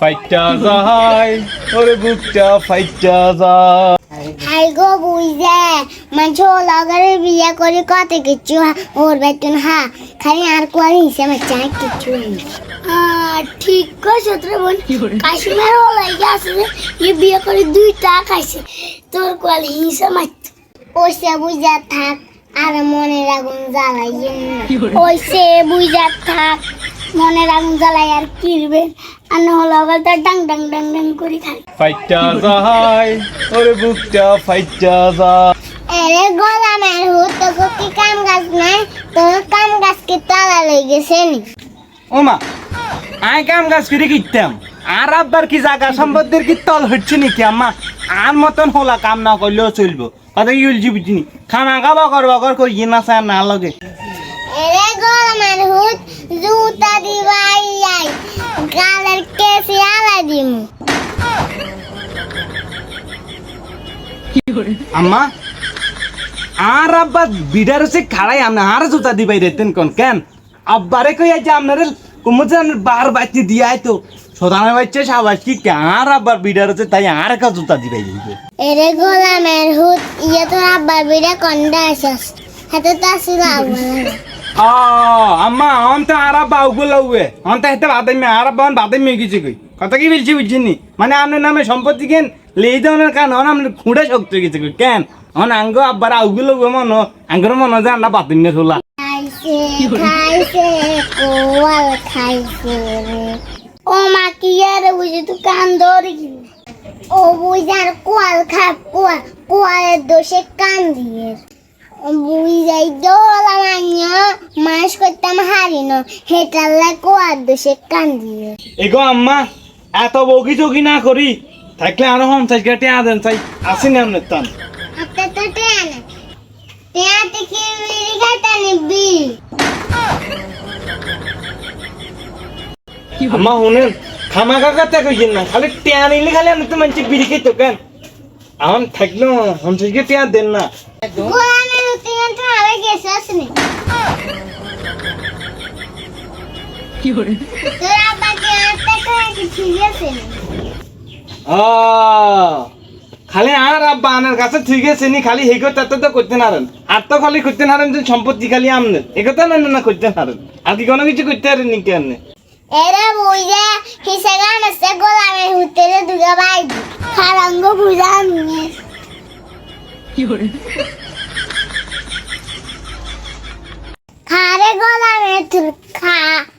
ফাইটা যায় ওরে বুকটা ফাইটা যায় হাই গো বুঝে মানুষ লগরে বিয়ে করে কত কিছু ওর বেতন হা খালি আর কোয়ারি হিসেবে চাই কিছু ঠিক কইছো তোর বোন কাশ্মীর লাগে আসলে এই বিয়ে করে দুইটা খাইছে তোর কোয়াল হিসেবে ওইসে বুঝা থাক আর মনের আগুন জ্বালাই ওইসে বুঝা থাক মনের আগুন জ্বালাই আর কিরবে? আর নহলে আবার তার ডাং ডাং ডাং ডাং করে খাই যায় ওরে বুকটা যায় এরে গোলামের হুত তো কি কাম গাছ নাই? তোর কাম গাছকে তালা লেগেছে নি? ও মা আই কাম গাছ করে কিতাম আর আব্বার কি জায়গা সম্পত্তির কি তল হচ্ছে নাকি আম্মা? আর মতন হোলা কাম না করলেও চলবো। কথা কি বলছি বুঝিনি? খানা খাবা করবা কর কই না চায় না লাগে। এরে গোলামের হুত জুতা দিবাই গালের কেসি আলা দিমু। আম্মা আর আব্বা বিডার হচ্ছে খাড়াই আমনে আর জুতা দিবাই রেতেন কোন কেন? আব্বারে কই আছে আপনার কুমুজান বার বাচ্চি দিয়াই তো সদানের বাচ্চা সাবাস কি কে আর আব্বার বিডার হচ্ছে তাই আর একটা জুতা দিবাই দিবে এরে গোলামের হুত ইয়ে তোর আব্বার বিড়ে কন্ডা আসস হাতে তো আসিল ও আম্মা অন তো আর আব্বা উগুলো উয়ে। অন তো হেতে বাদে মে আর আব্বা বাদে মে গেছে কই? কথা কি বলছি বুঝছিনি মানে আপনার নামে সম্পত্তি কেন? লেই দেওয়ার কারণ অন আপনার খুঁড়ে শক্ত গেছে কই? কেন? অন আঙ্গ আব্বার আউগুলো উয়ে মন, আঙ্গর মন যে আন্না বাতিন নে রে। ও মা, কি আর বুঝি, তুই কান ধরে ও বুঝার কোয়াল খা কোয়াল কোয়ালের দোষে কান দিয়ে বুঝাই দোলা মান্য মাস করতাম হারিন হেটাল্লা কোয়ার দোষে কান দিয়ে এগো আম্মা, এত বগি চগি না করি। থাকলে আরও হম চাই কেটে আদেন চাই। আসি না আপনার তান না আম্মা, শুনেন খামা কাকা তে কইছেন না, খালি টিয়া নিলে খালি আমি তো মানছি বিড়ি খেতে কেন? আমার থাকলেও হম টিয়া দেন না। আগে গেছে আসনি তোর আব্বাকে আটটা করে কি ঠিক ও খালি আর আব্বা আনার কাছে ঠিক আছে নি খালি হেগো তাতে তো করতে নারেন আর তো খালি করতে নারেন যে সম্পত্তি খালি আমনে। একথা না না করতে নারেন আর কি কোনো কিছু করতে পারেন নি কেন এরে বুঝে হিসেবে নসে গোলামের হুতেরে দুগা বাই খারাঙ্গ বুঝা নিয়ে খারে গোলামের তুর খা আল্লাহ